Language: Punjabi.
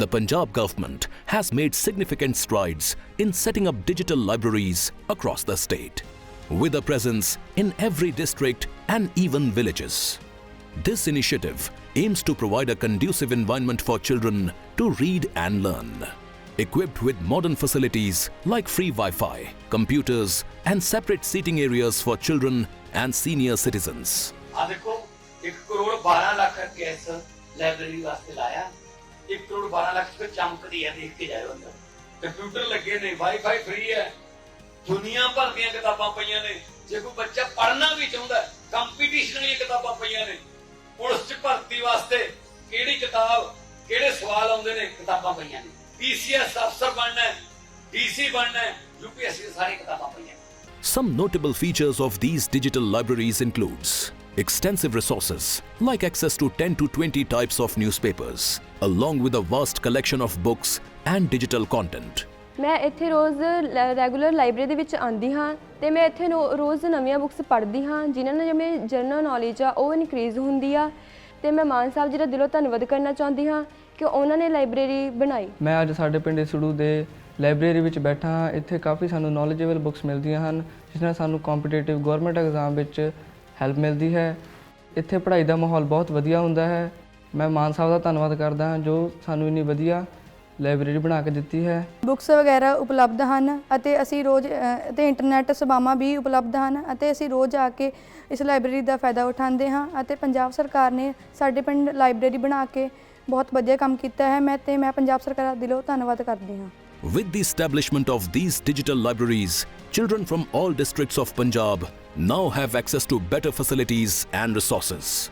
the Punjab government has made significant strides in setting up digital libraries across the state, with a presence in every district and even villages. This initiative aims to provide a conducive environment for children to read and learn. Equipped with modern facilities like free Wi Fi, computers, and separate seating areas for children and senior citizens. ਆ ਦੇਖੋ 1 ਕਰੋੜ 12 ਲੱਖ ਰੁਪਏ ਇਸ ਲਾਇਬ੍ਰੇਰੀ ਵਾਸਤੇ ਲਾਇਆ 1 ਕਰੋੜ 12 ਲੱਖ ਰੁਪਏ ਚਮਕਦੀ ਹੈ, ਦੇਖ ਕੇ ਜਾਇਓ ਅੰਦਰ। ਕੰਪਿਊਟਰ ਲੱਗੇ ਨੇ ਵਾਈਫਾਈ ਫ੍ਰੀ ਹੈ। ਦੁਨੀਆ ਭਰ ਦੀਆਂ ਕਿਤਾਬਾਂ ਪਈਆਂ ਨੇ। ਜੇ ਕੋਈ ਬੱਚਾ ਪੜ੍ਹਨਾ ਵੀ ਚਾਹੁੰਦਾ ਕੰਪੀਟੀਸ਼ਨ ਦੀਆਂ ਕਿਤਾਬਾਂ ਪਈਆਂ ਨੇ। ਪੁਲਿਸ ਚ ਭਰਤੀ ਵਾਸਤੇ ਕਿਹੜੀ ਕਿਤਾਬ, ਕਿਹੜੇ ਸਵਾਲ ਆਉਂਦੇ ਨੇ, ਕਿਤਾਬਾਂ ਪਈਆਂ ਨੇ। ਪੀਸੀਐਸ ਅਫਸਰ ਬਣਨਾ ਹੈ ਡੀਸੀ ਬਣਨਾ ਹੈ ਯੂਪੀਐਸਸੀ ਦੀਆਂ ਸਾਰੀਆਂ ਕਿਤਾਬਾਂ ਪਈਆਂ ਨੇ। Some notable features of these digital libraries includes extensive resources like access to 10 to 20 types of newspapers along with a vast collection of books and digital content. ਮੈਂ ਇੱਥੇ ਰੋਜ਼ ਰੈਗੂਲਰ ਲਾਇਬ੍ਰੇਰੀ ਦੇ ਵਿੱਚ ਆਉਂਦੀ ਹਾਂ ਤੇ ਮੈਂ ਇੱਥੇ ਰੋਜ਼ ਨਵੀਆਂ ਬੁੱਕਸ ਪੜ੍ਹਦੀ ਹਾਂ ਜਿਨ੍ਹਾਂ ਨਾਲ ਜਿਵੇਂ ਜਨਰਲ ਨੌਲੇਜ ਆ ਉਹ ਇਨਕਰੀਜ਼ ਹੁੰਦੀ ਆ। ਤੇ ਮੈਂ ਮਾਨ ਸਾਹਿਬ ਜੀ ਦਾ ਦਿਲੋਂ ਧੰਨਵਾਦ ਕਰਨਾ ਚਾਹੁੰਦੀ ਹਾਂ ਕਿ ਉਹਨਾਂ ਨੇ ਲਾਇਬ੍ਰੇਰੀ ਬਣਾਈ। ਮੈਂ ਅੱਜ ਸਾਡੇ ਪਿੰਡ ਸੜੂ ਦੇ ਲਾਇਬ੍ਰੇਰੀ ਵਿੱਚ ਬੈਠਾ ਹਾਂ। ਇੱਥੇ ਕਾਫੀ ਸਾਨੂੰ ਨੌਲੇਜੇਬਲ ਬੁੱਕਸ ਮਿਲਦੀਆਂ ਹਨ ਜਿਸ ਨਾਲ ਸਾਨੂੰ ਕੰਪੀਟੀਟਿਵ ਗਵਰਨਮੈਂਟ ਐਗਜ਼ਾਮ ਵਿੱਚ ਹੈਲਪ ਮਿਲਦੀ ਹੈ। ਇੱਥੇ ਪੜ੍ਹਾਈ ਦਾ ਮਾਹੌਲ ਬਹੁਤ ਵਧੀਆ ਹੁੰਦਾ ਹੈ। ਮੈਂ ਮਾਨ ਸਾਹਿਬ ਦਾ ਧੰਨਵਾਦ ਕਰਦਾ ਹਾਂ ਜੋ ਸਾਨੂੰ ਇੰਨੀ ਵਧੀਆ ਲਾਇਬ੍ਰੇਰੀ ਬਣਾ ਕੇ ਦਿੱਤੀ ਹੈ। ਬੁੱਕਸ ਵਗੈਰਾ ਉਪਲਬਧ ਹਨ ਅਤੇ ਅਸੀਂ ਰੋਜ਼ ਅ, ਅਤੇ ਇੰਟਰਨੈਟ ਸੇਵਾਵਾਂ ਵੀ ਉਪਲਬਧ ਹਨ ਅਤੇ ਅਸੀਂ ਰੋਜ਼ ਆ ਕੇ ਇਸ ਲਾਇਬ੍ਰੇਰੀ ਦਾ ਫਾਇਦਾ ਉਠਾਉਂਦੇ ਹਾਂ ਅਤੇ ਪੰਜਾਬ ਸਰਕਾਰ ਨੇ ਸਾਡੇ ਪਿੰਡ ਲਾਇਬ੍ਰੇਰੀ ਬਣਾ ਕੇ ਬਹੁਤ ਵਧੀਆ ਕੰਮ ਕੀਤਾ ਹੈ। ਮੈਂ ਤੇ ਮੈਂ ਪੰਜਾਬ ਸਰਕਾਰ ਦਾ ਦਿਲੋਂ ਧੰਨਵਾਦ ਕਰਦੀ ਹਾਂ। With the establishment of these digital libraries, children from all districts of Punjab now have access to better facilities and resources.